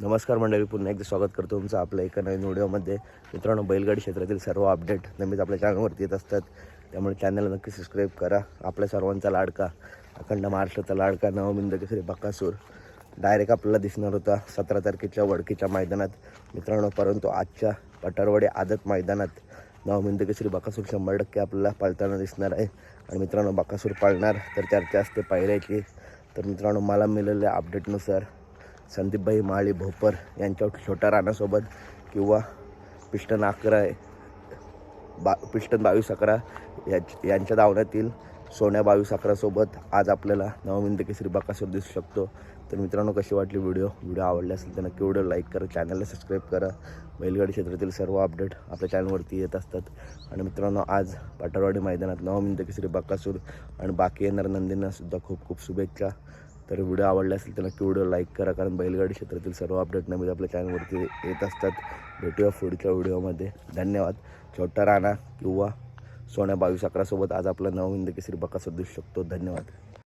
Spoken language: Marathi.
नमस्कार मंडळी पुन्हा एकदा स्वागत करतो तुमचं आपल्या एका नवीन व्हिडिओमध्ये. मित्रांनो बैलगाडी क्षेत्रातील सर्व अपडेट नेहमीच आपल्या चॅनलवरती येत असतात. त्यामुळे चॅनलला नक्की सबस्क्राईब करा. आपल्या सर्वांचा लाडका अखंड महाराष्ट्राचा लाडका नवमिंद केसरी बकासूर. डायरेक्ट आपल्याला दिसणार होता सतरा तारखेच्या वडकीच्या मैदानात. मित्रांनो परंतु आजच्या पटारवाडी आदत मैदानात नवमिंद केसरी बकासूर शंभर टक्के आपल्याला पाळताना दिसणार आहे. आणि मित्रांनो बकासूर पाळणार तर चर्चा असते पायऱ्याची तर मित्रांनो मला मिळालेल्या अपडेटनुसार संदीपभाई माळी भोपर यांच्या छोट्या राणासोबत किंवा पिष्टन अकरा बा पिष्टन बावीस अकरा याच यांच्या धावण्यातील सोन्या बावीस अकरासोबत आज आपल्याला नवमिंद केसरी बकासूर दिसू शकतो. तर मित्रांनो कशी वाटली व्हिडिओ? व्हिडिओ आवडले असेल तर नक्की व्हिडिओ लाईक करा चॅनलला सबस्क्राईब करा. बैलगाडी क्षेत्रातील सर्व अपडेट आपल्या चॅनलवरती येत असतात. आणि मित्रांनो आज पाटरवाडी मैदानात नवमिंद केसरी बकासूर आणि बाकी येणाऱ्या नंदींना सुद्धा खूप खूप शुभेच्छा. तर व्हिडिओ आवडला असेल तर नक्की व्हिडिओ लाईक करा कारण बैलगाडी क्षेत्रातील सर्व अपडेट नवीन आपल्या चॅनलवरती येत असतात. भेटूया पुढच्या व्हिडिओमध्ये. धन्यवाद. छोटा राणा किंवा सोन्या बावीस अकरासोबत आज आपला नवमिंद केसरी बकासूर दिसू शकतो. धन्यवाद.